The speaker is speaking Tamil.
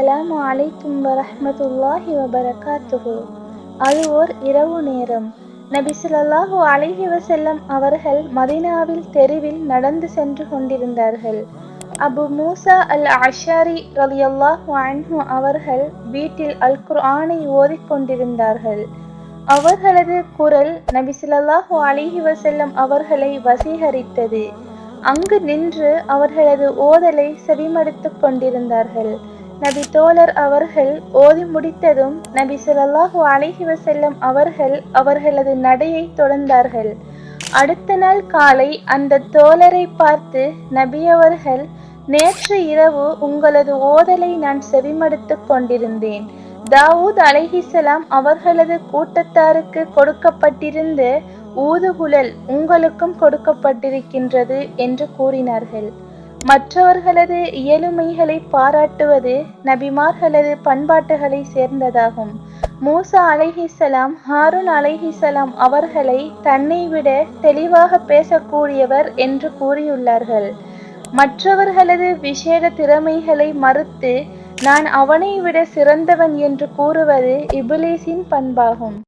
அஸ்ஸலாமு அலைக்கும் வரஹ்மத்துல்லாஹி வபரகாத்துஹு. அது ஓர் இரவு நேரம். நபி சொல்லாஹு அலைஹி வசல்லம் அவர்கள் மதீனாவில் தெருவில் நடந்து சென்று கொண்டிருந்தார்கள். அபு மூசா அல் அஷாரி ரலியல்லாஹு அன்ஹு அவர்கள் வீட்டில் அல் குர்ஆனை ஓதிக் கொண்டிருந்தார்கள். அவர்களது குரல் நபி சொல்லாஹு அலிஹி வசல்லம் அவர்களை வசீகரித்தது. அங்கு நின்று அவர்களது ஓதலை செவிமடுத்துக் கொண்டிருந்தார்கள். நபி தோழர் அவர்கள் ஓதி முடித்ததும் நபி சொல்லாஹு அலைஹி வஸல்லம் அவர்கள் அவர்களது நடையை தொடர்ந்தார்கள். அடுத்த நாள் காலை அந்த தோழரை பார்த்து நபி அவர்கள் நேற்று இரவு உங்களது ஓதலை நான் செவிமடுத்து கொண்டிருந்தேன். தாவூத் அலைஹிசலாம் அவர்களது கூட்டத்தாருக்கு கொடுக்கப்பட்டிருந்த ஊதுகுழல் உங்களுக்கும் கொடுக்கப்பட்டிருக்கின்றது என்று கூறினார்கள். மற்றவர்களது இயலுமைகளை பாராட்டுவது நபிமார்களது பண்பாட்டுகளை சேர்ந்ததாகும். மூசா அலைஹிசலாம் ஹாரூன் அலைஹிசலாம் அவர்களை தன்னை விட தெளிவாக பேசக்கூடியவர் என்று கூறியுள்ளார்கள். மற்றவர்களது விசேட திறமைகளை மறுத்து நான் அவனை விட சிறந்தவன் என்று கூறுவது இபிலேசின் பண்பாகும்.